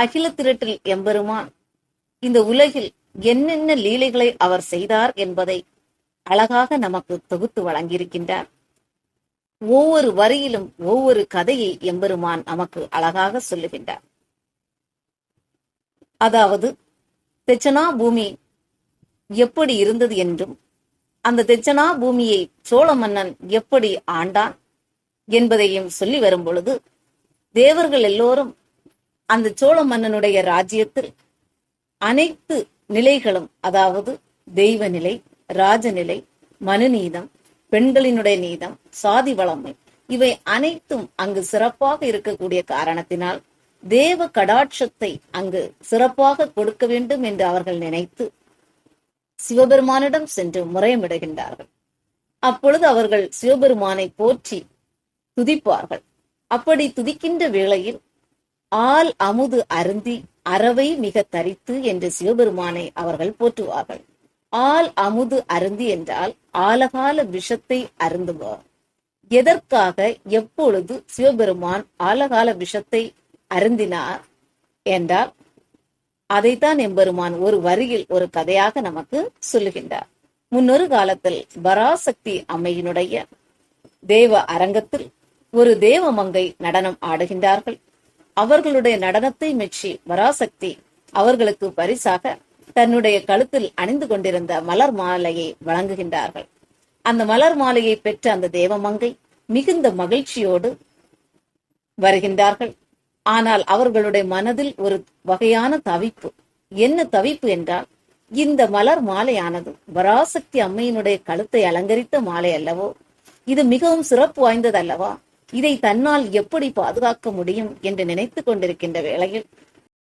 அகில திரட்டில் எம்பெருமான் இந்த உலகில் என்னென்ன லீலைகளை அவர் செய்தார் என்பதை அழகாக நமக்கு தொகுத்து வழங்கியிருக்கின்றார். ஒவ்வொரு வரியிலும் ஒவ்வொரு கதையை எம்பெருமான் நமக்கு அழகாக சொல்லுகின்றார். அதாவது தெச்சனா பூமி எப்படி இருந்தது என்றும் அந்த தெச்சனா பூமியை சோழ மன்னன் எப்படி ஆண்டான் என்பதையும் சொல்லி வரும் பொழுது தேவர்கள் எல்லோரும் அந்த சோழ மன்னனுடைய ராஜ்யத்தில் அனைத்து நிலைகளும் அதாவது தெய்வ நிலை ராஜநிலை மனுநீதம் பெண்களினுடைய நீதம் சாதி வளமை இவை அனைத்தும் அங்கு சிறப்பாக இருக்கக்கூடிய காரணத்தினால் தேவ கடாட்சத்தை அங்கு சிறப்பாக கொடுக்க வேண்டும் என்று அவர்கள் நினைத்து சிவபெருமானிடம் சென்று முறையமிடுகின்றார்கள் அப்பொழுது அவர்கள் சிவபெருமானை போற்றி துதிப்பார்கள். அப்படி துதிக்கின்ற வேளையில் ஆல் அமுது அருந்தி அறவை மிக தரித்து என்று சிவபெருமானை அவர்கள் போற்றுவார்கள். ஆல் அமுது அருந்தி என்றால் ஆலகால விஷத்தை அருந்துவார் எதற்காக எப்பொழுது சிவபெருமான் ஆலகால விஷத்தை அருந்தினார் என்றால் அதைத்தான் எம்பெருமான் ஒரு வரியில் ஒரு கதையாக நமக்கு சொல்லுகின்றார். முன்னொரு காலத்தில் பராசக்தி அம்மையினுடைய தேவ அரங்கத்தில் ஒரு தேவமங்கை நடனம் ஆடுகின்றார்கள். அவர்களுடைய நடனத்தை மெச்சி பராசக்தி அவர்களுக்கு பரிசாக தன்னுடைய கழுத்தில் அணிந்து கொண்டிருந்த மலர் மாலையை வழங்குகின்றார்கள். அந்த மலர் மாலையை பெற்ற அந்த தேவமங்கை மிகுந்த மகிழ்ச்சியோடு வருகின்றார்கள். ஆனால் அவர்களுடைய மனதில் ஒரு வகையான தவிப்பு. என்ன தவிப்பு என்றால் இந்த மலர் மாலையானது பராசக்தி அம்மையினுடைய கழுத்தை அலங்கரித்த மாலை அல்லவோ இது மிகவும் சிறப்பு வாய்ந்தது அல்லவா இதை தன்னால் எப்படி பாதுகாக்க முடியும் என்று நினைத்து கொண்டிருக்கின்ற வேளையில்